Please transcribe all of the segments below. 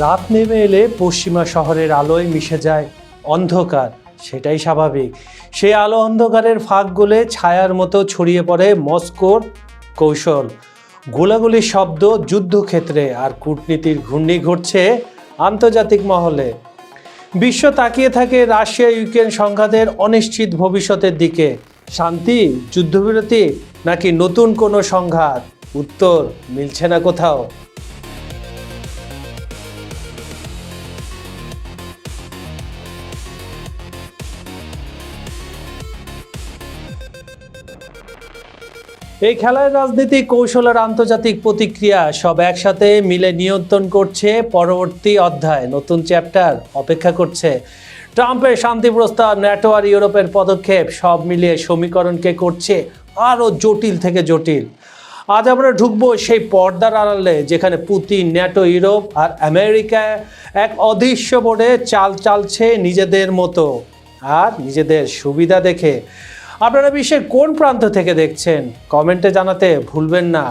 রাত নেমে এলে পশ্চিমা শহরের আলোয় মিশে যায় অন্ধকার, সেটাই স্বাভাবিক। সেই আলো অন্ধকারের ফাঁক গলে ছায়ার মতো ছড়িয়ে পড়ে মস্কোর কৌশল। গোলাগুলি শব্দ, যুদ্ধক্ষেত্রে আর কূটনীতির ঘূর্ণি ঘটছে আন্তর্জাতিক মহলে। বিশ্ব তাকিয়ে থাকে রাশিয়া, ইউক্রেন সংঘাতের অনিশ্চিত ভবিষ্যতের দিকে। শান্তি, যুদ্ধবিরতি নাকি নতুন কোনো সংঘাত? উত্তর, মিলছে না কোথাও। এই খেলায় রাজনীতি কৌশল আর আন্তর্জাতিক প্রতিক্রিয়া সব একসাথে মিলে নিয়ন্ত্রণ করছে পরবর্তী অধ্যায়। নতুন চ্যাপ্টার অপেক্ষা করছে। ট্রাম্পের শান্তি প্রস্তাব, ন্যাটো আর ইউরোপের পদক্ষেপ, সব মিলিয়ে সমীকরণকে করছে আরও জটিল থেকে জটিল। আজ আমরা ঢুকবো সেই পর্দার আড়ালে যেখানে পুতিন, ন্যাটো ইউরোপ আর আমেরিকা এক অদৃশ্য বোর্ডে চাল চালছে নিজেদের মতো। আর নিজেদের সুবিধা দেখে আপনারা বিশ্বের কোন প্রান্ত থেকে দেখছেন? কমেন্টে জানাতে ভুলবেন না।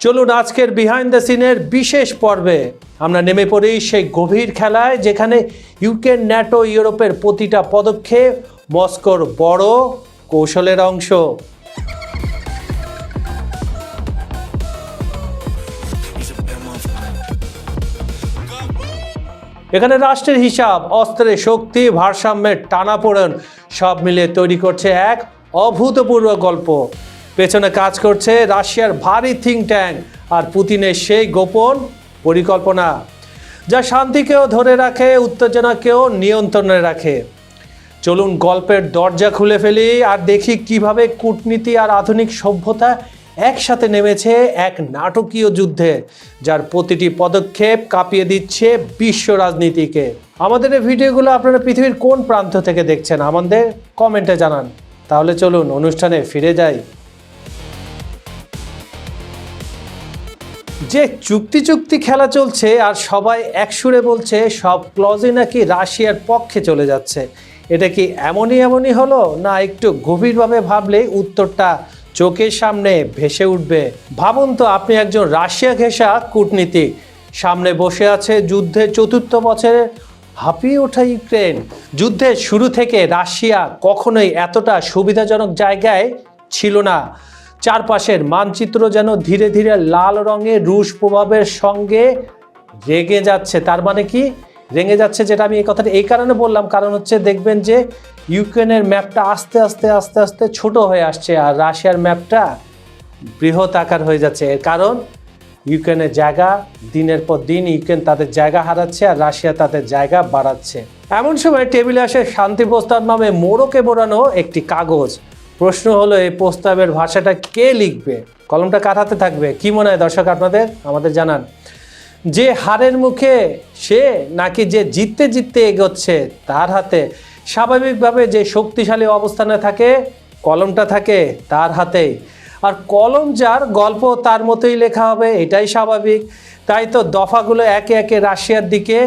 চলুন আজকের বিহাইন্ড দ্য সিনের বিশেষ পর্বে। আমরা নেমে পড়ি সেই গভীর খেলায় যেখানে ইউক্রেন ন্যাটো ইউরোপের প্রতিটা পদক্ষেপ, মস্কোর বড় কৌশলের অংশ। এখানে রাষ্ট্রের হিসাব, অস্ত্রের শক্তি, ভারসাম্যের টানাপোড়েন সব মিলে তৈরি করছে এক অভূতপূর্ব গল্প। পেছনে কাজ করছে রাশিয়ার ভারী থিঙ্ক ট্যাঙ্ক আর পুতিনের সেই গোপন পরিকল্পনা, যা শান্তিকেও ধরে রাখে, উত্তেজনাকেও নিয়ন্ত্রণে রাখে। চলুন গল্পের দরজা খুলে ফেলি আর দেখি কীভাবে কূটনীতি আর আধুনিক সভ্যতা একসাথে নেমেছে এক নাটকীয় যুদ্ধে, যার প্রতিটি পদক্ষেপ কাঁপিয়ে দিচ্ছে বিশ্ব রাজনীতিকে। আমাদের এই ভিডিওগুলো আপনারা পৃথিবীর কোন প্রান্ত থেকে দেখছেন, আমাদের কমেন্টে জানান। তাহলে চলুন, অনুষ্ঠানে ফিরে যাই। যে চুক্তি চুক্তি খেলা চলছে আর সবাই একসুরে বলছে, সব ক্লজই নাকি রাশিয়ার পক্ষে চলে যাচ্ছে। এটা কি এমনই এমনই হলো, না একটু গভীরভাবে ভাবলে উত্তরটা চোখের সামনে ভেসে উঠবে। ভাবুন তো, আপনি একজন রাশিয়া ঘেঁষা কূটনীতিক। সামনে বসে আছে যুদ্ধের চতুর্থ বছরে হাঁপিয়ে ওঠা ইউক্রেন। যুদ্ধের শুরু থেকে রাশিয়া কখনোই এতটা সুবিধাজনক জায়গায় ছিল না। চারপাশের মানচিত্র যেন ধীরে ধীরে লাল রঙে রুশ প্রভাবের সঙ্গে রেগে যাচ্ছে। তার মানে কি? রেগে যাচ্ছে যেটা আমি এই কথাটা এই কারণে বললাম, কারণ হচ্ছে দেখবেন যে ইউক্রেনের ম্যাপটা আস্তে আস্তে আস্তে আস্তে ছোট হয়ে আসছে আর রাশিয়ার ম্যাপটা বৃহৎ আকার হয়ে যাচ্ছে। এর কারণ ইউক্রেনের জায়গা দিনের পর দিন ইউক্রেন তাদের জায়গা হারাচ্ছে আর রাশিয়া তাদের জায়গা বাড়াচ্ছে। এমন সময় টেবিলে আসে শান্তি প্রস্তাব নামে মোড়কে বোড়ানো একটি কাগজ। প্রশ্ন হলো, এই প্রস্তাবের ভাষাটা কে লিখবে? কলমটা কাটাতে থাকবে? কি মনে হয় দর্শক আপনাদের? আমাদের জানান। যে হারের মুখে সে নাকি যে জিততে জিততে এগোচ্ছে তার হাতে স্বাভাবিকভাবে যে শক্তিশালী অবস্থানে থাকে, কলমটা থাকে তার হাতে আর কলম যার গল্প তার মতোই লেখা হবে, এটাই স্বাভাবিক। তাই তো দফাগুলো একে একে রাশিয়ার দিকে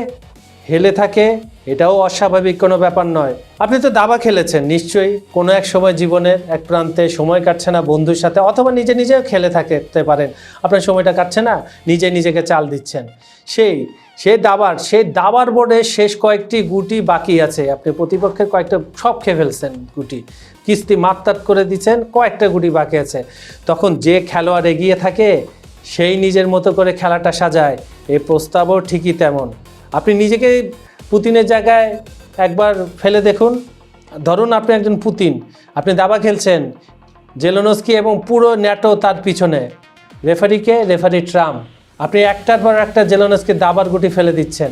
হেলে থাকে। এটাও অস্বাভাবিক কোনো ব্যাপার নয়। আপনি তো দাবা খেলেছেন, নিশ্চয়ই কোনো এক সময় জীবনের এক প্রান্তে সময় কাটছে না বন্ধুর সাথে, অথবা নিজে নিজেও খেলে থাকতে পারেন। আপনার সময়টা কাটছে না, নিজে নিজেকে চাল দিচ্ছেন। সেই, সে দাবার সেই দাবার বোর্ডে শেষ কয়েকটি গুটি বাকি আছে। আপনি প্রতিপক্ষের কয়েকটা, সব খেয়ে ফেলছেন গুটি। কিস্তি মাত্রাত করে দিচ্ছেন, কয়েকটা গুটি বাকি আছে। তখন যে খেলোয়াড় এগিয়ে থাকে, সেই নিজের মতো করে খেলাটা সাজায়। এই প্রস্তাবও ঠিকই তেমন। আপনি নিজেকে পুতিনের জায়গায় একবার ফেলে দেখুন। ধরুন আপনি একজন পুতিন, আপনি দাবা খেলছেন, জেলোনস্কি এবং পুরো ন্যাটো তার পিছনে। রেফারিকে, রেফারি ট্রাম্প আপনি একটার পর একটা জেলোনস্কি দাবার গুটি ফেলে দিচ্ছেন।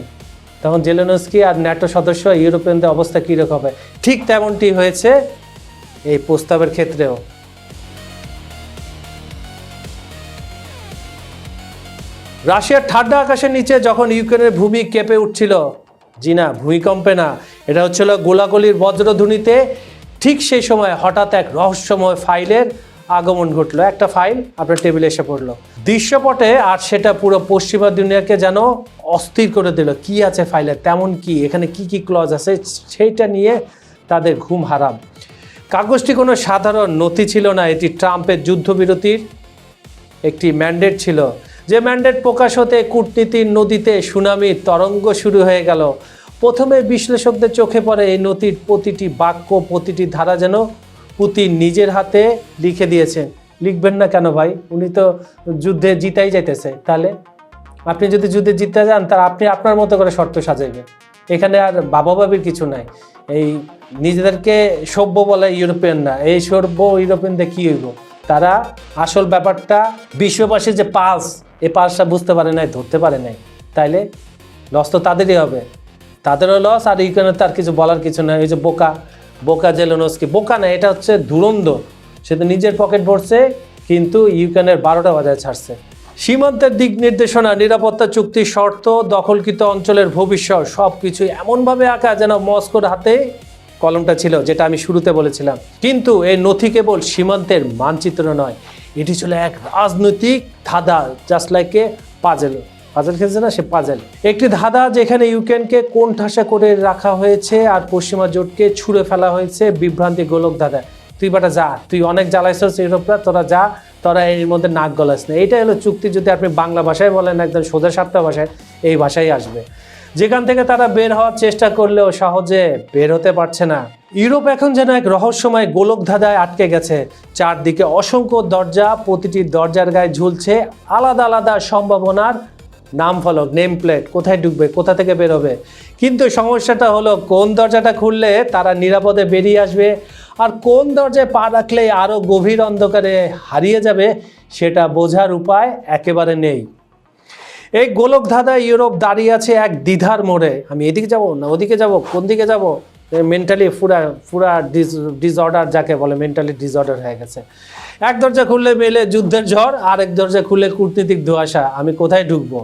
তখন জেলোনস্কি আর ন্যাটো সদস্য ইউরোপিয়ানদের অবস্থা কীরকম হবে? ঠিক তেমনটি হয়েছে এই প্রস্তাবের ক্ষেত্রেও। রাশিয়ার ঠান্ডা আকাশের নিচে যখন ইউক্রেনের ভূমি কেঁপে উঠছিল জি না, ভূমিকম্পে না। এটা হচ্ছিল গোলাগুলির বজ্রধ্বনিতে ঠিক সেই সময় হঠাৎ এক রহস্যময় ফাইলের আগমন ঘটলো। একটা ফাইল আপনার টেবিলে এসে পড়ল। দৃশ্যপটে আর সেটা পুরো পশ্চিমা দুনিয়াকে যেন অস্থির করে দিল। কি আছে ফাইলে তেমন কি? এখানে কি কি ক্লজ আছে? সেইটা নিয়ে তাদের ঘুম হারাম। কাগজটি কোনো সাধারণ নথি ছিল না। এটি ট্রাম্পের যুদ্ধবিরতির একটি ম্যান্ডেট ছিল। যে ম্যান্ডেট প্রকাশ হতে কূটনীতির নদীতে সুনামির তরঙ্গ শুরু হয়ে গেল। প্রথমে বিশ্লেষকদের চোখে পড়ে এই নথির প্রতিটি বাক্য, প্রতিটি ধারা যেন পুতিন নিজের হাতে লিখে দিয়েছেন। লিখবেন না কেন ভাই? উনি তো যুদ্ধে জিতাই যাইতেছে। তাহলে আপনি যদি যুদ্ধে জিততে যান তার আপনি আপনার মতো করে শর্ত সাজাইবেন। এখানে আর বাবা বাবির কিছু নাই। এই নিজেদেরকে সভ্য বলে ইউরোপিয়ানরা। এই সভ্য ইউরোপিয়ানদের কী হইব? তারা আসল ব্যাপারটা বিশ্ববাসীর যে পালস এই পালসটা বুঝতে পারে নাই, ধরতে পারে নাই। তাইলে লস তো তাদেরই হবে। তাদেরও লস আর ইউক্রেনের তার কিছু বলার কিছু নয় ওই যে বোকা বোকা জেলোনস্কি। বোকা না, এটা হচ্ছে দুরন্দ সে তো নিজের পকেট ভরছে, কিন্তু ইউক্রেনের বারোটা বাজায় ছাড়ছে। সীমান্তের দিক নির্দেশনা, নিরাপত্তা চুক্তির শর্ত, দখলকৃত অঞ্চলের ভবিষ্যৎ সব কিছু এমনভাবে আঁকা যেন মস্কোর হাতে কলমটা ছিল, যেটা আমি শুরুতে বলেছিলাম। কিন্তু এই নথি কেবল সীমান্তের মানচিত্র নয়, এটি ছিল এক রাজনৈতিক ধাঁধা just like a puzzle puzzle খেলছে না? সে পাজেল একটি ধাঁধা যেখানে ইউক্রেনকে কোন ঠাসা করে রাখা হয়েছে আর পশ্চিমা জোটকে ছুঁড়ে ফেলা হয়েছে বিভ্রান্তি গোলক ধাঁধা। তুই বাটা যা, তুই অনেক জ্বালাইছস ইউরোপরা, তোরা যা, তোরা এর মধ্যে নাক গলাস না। এটা হলো চুক্তি যদি আপনি বাংলা ভাষায় বলেন, একদম সোজা সাপটা ভাষায়, এই ভাষাই আসবে। যেখান থেকে তারা বের হওয়ার চেষ্টা করলেও সহজে বের হতে পারছে না। ইউরোপ এখন যেন এক রহস্যময় গোলক ধাঁধায় আটকে গেছে। চারদিকে অসংখ্য দরজা, প্রতিটি দরজার গায়ে ঝুলছে আলাদা আলাদা সম্ভাবনার নাম ফলক নেম প্লেট কোথায় ঢুকবে, কোথা থেকে বেরোবে। কিন্তু সমস্যাটা হলো, কোন দরজাটা খুললে তারা নিরাপদে বেরিয়ে আসবে আর কোন দরজায় পা রাখলে আরও গভীর অন্ধকারে হারিয়ে যাবে, সেটা বোঝার উপায় একেবারে নেই। এই গোলক ধাঁধা ইউরোপ দাঁড়িয়ে আছে এক দ্বিধার মোড়ে। আমি এদিকে যাব না ওদিকে যাব? কোন দিকে যাব? মেন্টালি পুরা পুরা ডিস ডিসঅর্ডার যাকে বলে মেন্টালি ডিসঅর্ডার হয়ে গেছে। এক দরজা খুললে মেলে যুদ্ধের ঝড় আর এক দরজা খুললে কূটনীতিক ধোঁয়াশা। আমি কোথায় ঢুকবো?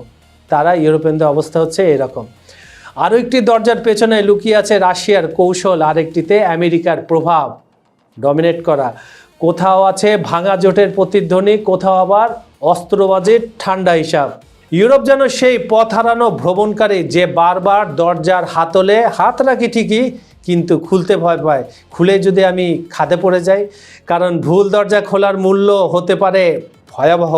তারা ইউরোপিয়ানদের অবস্থা হচ্ছে এরকম। আরও একটি দরজার পেছনে লুকিয়ে আছে রাশিয়ার কৌশল, আরেকটিতে আমেরিকার প্রভাব ডমিনেট করা। কোথাও আছে ভাঙা জোটের প্রতিধ্বনি, কোথাও আবার অস্ত্রবাজির ঠান্ডা হিসাব। ইউরোপ যেন সেই পথ হারানো ভ্রমণকারী যে বারবার দরজার হাতলে হাত রাখি ঠিকই, কিন্তু খুলতে ভয় পায়। খুলে যদি আমি খাদে পড়ে যাই, কারণ ভুল দরজা খোলার মূল্য হতে পারে ভয়াবহ।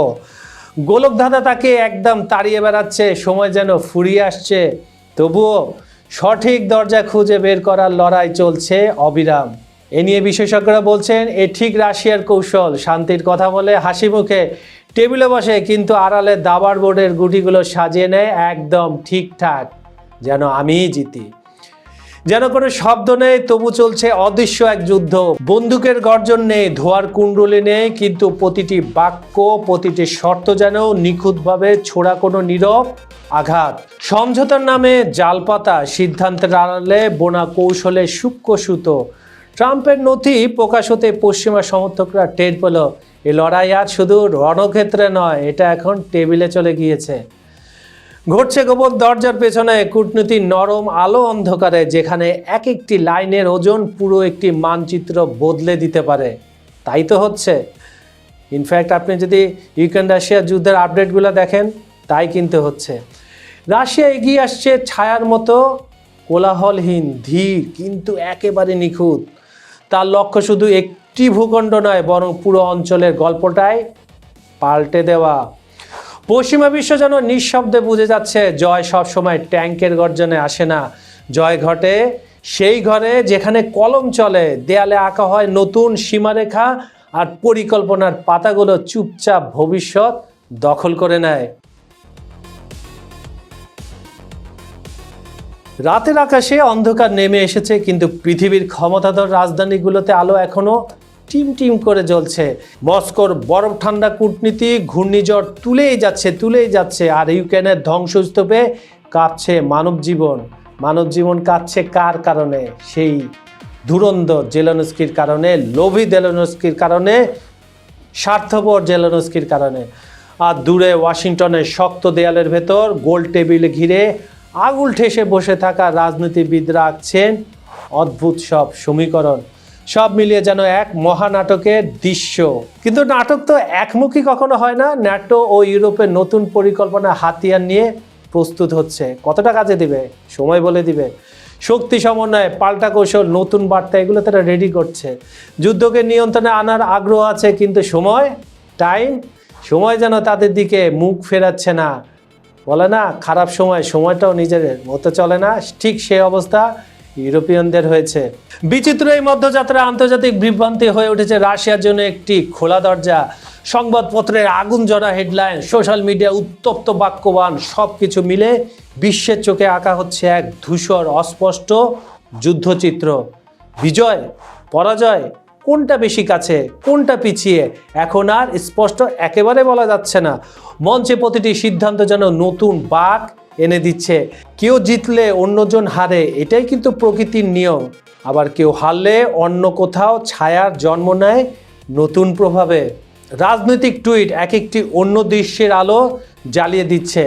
গোলক ধাঁধা তাকে একদম তাড়িয়ে বেড়াচ্ছে, সময় যেন ফুরিয়ে আসছে। তবুও সঠিক দরজা খুঁজে বের করার লড়াই চলছে অবিরাম। এ নিয়ে বিশেষজ্ঞরা বলছেন, এ ঠিক রাশিয়ার কৌশল। শান্তির কথা বলে হাসি মুখে টেবিলে বসে কিন্তু আড়ালে দাবার বোর্ডের গুটিগুলো সাজিয়ে নেয় একদম ঠিকঠাক, যেন আমিই জিতি। যেন কোনো শব্দ নেই, তবু চলছে অদৃশ্য এক যুদ্ধ। বন্দুকের গর্জন নেই, ধোয়ার কুণ্ডলি নেই, কিন্তু প্রতিটি বাক্য, প্রতিটি শর্ত যেন নিখুঁতভাবে ছোড়া কোনো নীরব আঘাত। সমঝোতার নামে জালপাতা সিদ্ধান্তের আড়ালে বোনা কৌশলে সূক্ষ্ম সুতো ট্রাম্পের নথি প্রকাশ হতে পশ্চিমা সমর্থকরা টের পেল এ লড়াই আর শুধু রণক্ষেত্রে নয়, এটা এখন টেবিলে চলে গিয়েছে। ঘটছে গোপন দরজার পেছনে কূটনীতির নরম আলো অন্ধকারে, যেখানে এক একটি লাইনের ওজন পুরো একটি মানচিত্র বদলে দিতে পারে। তাই তো হচ্ছে। ইনফ্যাক্ট আপনি যদি ইউক্রেন রাশিয়া যুদ্ধের আপডেটগুলো দেখেন, তাই কিন্তু হচ্ছে। রাশিয়া এগিয়ে আসছে ছায়ার মতো, কোলাহলহীন, ধীর, কিন্তু একেবারে নিখুঁত। তার লক্ষ্য শুধু একটি ভূখণ্ড নয়, বরং পুরো অঞ্চলের গল্পটাই পাল্টে দেওয়া। পশ্চিমা বিশ্ব যেন নিঃশব্দে বুঝে যাচ্ছে, জয় সবসময় ট্যাঙ্কের গর্জনে আসে না। জয় ঘটে সেই ঘরে যেখানে কলম চলে, দেয়ালে আঁকা হয় নতুন সীমারেখা আর পরিকল্পনার পাতাগুলো চুপচাপ ভবিষ্যৎ দখল করে নেয়। রাতের আকাশে অন্ধকার নেমে এসেছে, কিন্তু পৃথিবীর ক্ষমতাধর রাজধানীগুলোতে আলো এখনও টিম টিম করে জ্বলছে। মস্কোর বরফ ঠান্ডা কূটনীতি, ঘূর্ণিঝড় তুলেই যাচ্ছে তুলেই যাচ্ছে, আর ইউক্রেনের ধ্বংসস্তূপে কাঁপছে মানব জীবন। মানব জীবন কাঁপছে কার কারণে? সেই ধুরন্ধর জেলানস্কির কারণে, লোভী জেলানস্কির কারণে, স্বার্থপর জেলানস্কির কারণে। আর দূরে ওয়াশিংটনের শক্ত দেয়ালের ভেতর, গোল টেবিল ঘিরে আগুল ঠেসে বসে থাকা রাজনীতিবিদরা আঁকছেন অদ্ভুত সব সমীকরণ। সব মিলিয়ে যেন এক মহানাটকের দৃশ্য। কিন্তু নাটক তো একমুখী কখনো হয় না ন্যাটো ও ইউরোপের নতুন পরিকল্পনা হাতিয়ার নিয়ে প্রস্তুত হচ্ছে। কতটা কাজে দিবে? সময় বলে দিবে। শক্তি সমন্বয় পাল্টা কৌশল, নতুন বার্তা, এগুলো তারা রেডি করছে। যুদ্ধকে নিয়ন্ত্রণে আনার আগ্রহ আছে, কিন্তু সময় টাইম সময় যেন তাদের দিকে মুখ ফেরাচ্ছে না। বলে না, খারাপ সময়, সময়টাও নিজের মতো চলে না। ঠিক সেই অবস্থা ইউরোপিয়ানদের হয়েছে। বিচিত্র এই মধ্যযাত্রা আন্তর্জাতিক বিভ্রান্তি হয়ে উঠেছে রাশিয়ার জন্য একটি খোলা দরজা। সংবাদপত্রের আগুন জড়া হেডলাইন, সোশ্যাল মিডিয়া উত্তপ্ত বাক্যবান সব কিছু মিলে বিশ্বের চোখে আঁকা হচ্ছে এক ধূসর, অস্পষ্ট যুদ্ধচিত্র। বিজয়, পরাজয়, কোনটা বেশি কাছে, কোনটা পিছিয়ে, এখন আর স্পষ্ট একেবারে বলা যাচ্ছে না। মঞ্চে প্রতিটি সিদ্ধান্ত যেন নতুন বাক এনে দিচ্ছে। কেউ জিতলে অন্যজন হারে, এটাই কিন্তু প্রকৃতির নিয়ম। আবার কেউ হারলে অন্য কোথাও ছায়ার জন্ম নেয় নতুন প্রভাবে। রাজনৈতিক টুইট এক একটি অন্য দৃশ্যের আলো জ্বালিয়ে দিচ্ছে।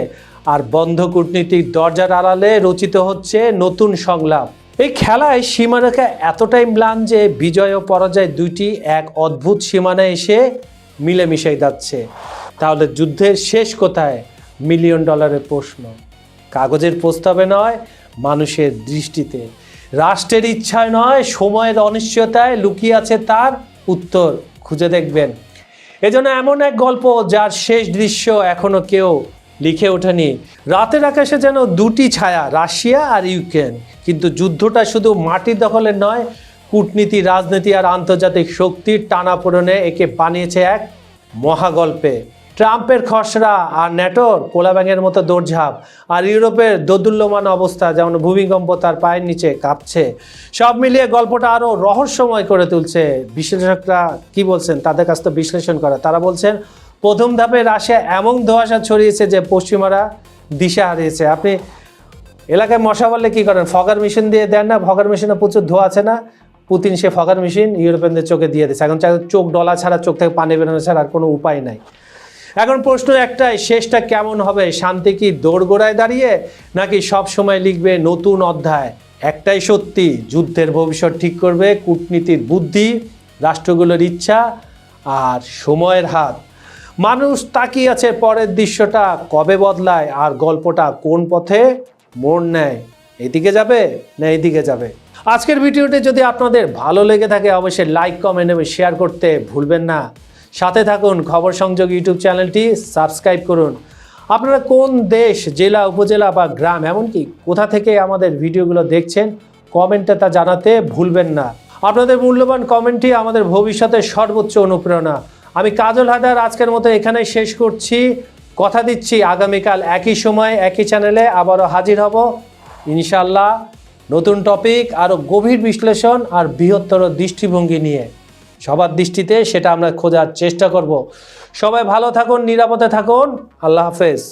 আর বন্ধ কূটনীতিক দরজার আড়ালে রচিত হচ্ছে নতুন সংলাপ। এই খেলায় সীমারেখা এতটাই ম্লান যে বিজয় ও পরাজয় দুইটি এক অদ্ভুত সীমানায় এসে মিলেমিশে যাচ্ছে। তাহলে যুদ্ধের শেষ কোথায়? মিলিয়ন ডলারের প্রশ্ন। কাগজের প্রস্তাবে নয়, মানুষের দৃষ্টিতে। রাষ্ট্রের ইচ্ছায় নয়, সময়ের অনিশ্চয়তায় লুকিয়ে আছে তার উত্তর। খুঁজে দেখবেন। এজন্য এমন এক গল্প যার শেষ দৃশ্য এখনও কেউ লিখে ওঠেনি। রাতের আকাশে যেন দুটি ছায়া, রাশিয়া আর ইউক্রেন। কিন্তু যুদ্ধটা শুধু মাটির দখলের নয়, কূটনীতি, রাজনীতি আর আন্তর্জাতিক শক্তির টানাপোড়নে একে বানিয়েছে এক মহাগল্পে। ট্রাম্পের খসড়া আর ন্যাটোর কোলাব্যাঙের মতো দৌড়ঝাঁপ আর ইউরোপের দোদুল্যমান অবস্থা যেমন ভূমিকম্প তার পায়ের নিচে কাঁপছে। সব মিলিয়ে গল্পটা আরও রহস্যময় করে তুলছে। বিশ্লেষকরা কি বলছেন তাদের কাছ থেকে বিশ্লেষণ করা। তারা বলছেন, প্রথম ধাপে রাশিয়া এমন ধোঁয়াশা ছড়িয়েছে যে পশ্চিমারা দিশা হারিয়েছে। আপনি এলাকায় মশা বললে কী করেন? ফগার মেশিন দিয়ে দেন না? ফগার মেশিনে প্রচুর ধোয়া আছে না? পুতিন সে ফগার মেশিন ইউরোপিয়ানদের চোখে দিয়ে দিচ্ছে এখন চোখ ডলা ছাড়া, চোখ থেকে পানি বেরোনো ছাড়া আর কোনো উপায় নাই। এখন প্রশ্ন একটাই, শেষটা কেমন হবে? শান্তি কি দোরগোড়ায় দাঁড়িয়ে, নাকি সব সময় লিখবে নতুন অধ্যায়? একটাই সত্যি, যুদ্ধের ভবিষ্যৎ ঠিক করবে, কূটনীতির বুদ্ধি, রাষ্ট্রগুলোর ইচ্ছা আর সময়ের হাত। মানুষ তাকিয়ে আছে পরের দৃশ্যটা কবে বদলায়, আর গল্পটা কোন পথে মোড় নেয়? এদিকে যাবে না এদিকে যাবে? আজকের ভিডিওটি যদি আপনাদের ভালো লেগে থাকে, অবশ্যই লাইক কমেন্ট এবং শেয়ার করতে ভুলবেন না। সাথে থাকুন খবর সংযোগ ইউটিউব চ্যানেলটি, সাবস্ক্রাইব করুন। আপনারা কোন দেশ, জেলা, উপজেলা বা গ্রাম, এমনকি কোথা থেকে আমাদের ভিডিওগুলো দেখছেন, কমেন্টে তা জানাতে ভুলবেন না। আপনাদের মূল্যবান কমেন্টই আমাদের ভবিষ্যতের সর্বোচ্চ অনুপ্রেরণা। আমি কাজল হাদার আজকের মতো এখানে শেষ করছি। কথা দিচ্ছি আগামীকাল একই সময়, একই চ্যানেলে আবারও হাজির হব। ইনশাল্লাহ নতুন টপিক আরও গভীর বিশ্লেষণ আর বৃহত্তর দৃষ্টিভঙ্গি নিয়ে। সবার দৃষ্টিতে সেটা আমরা খোঁজার চেষ্টা করব। সবাই ভালো থাকুন নিরাপদে থাকুন। আল্লাহ হাফেজ।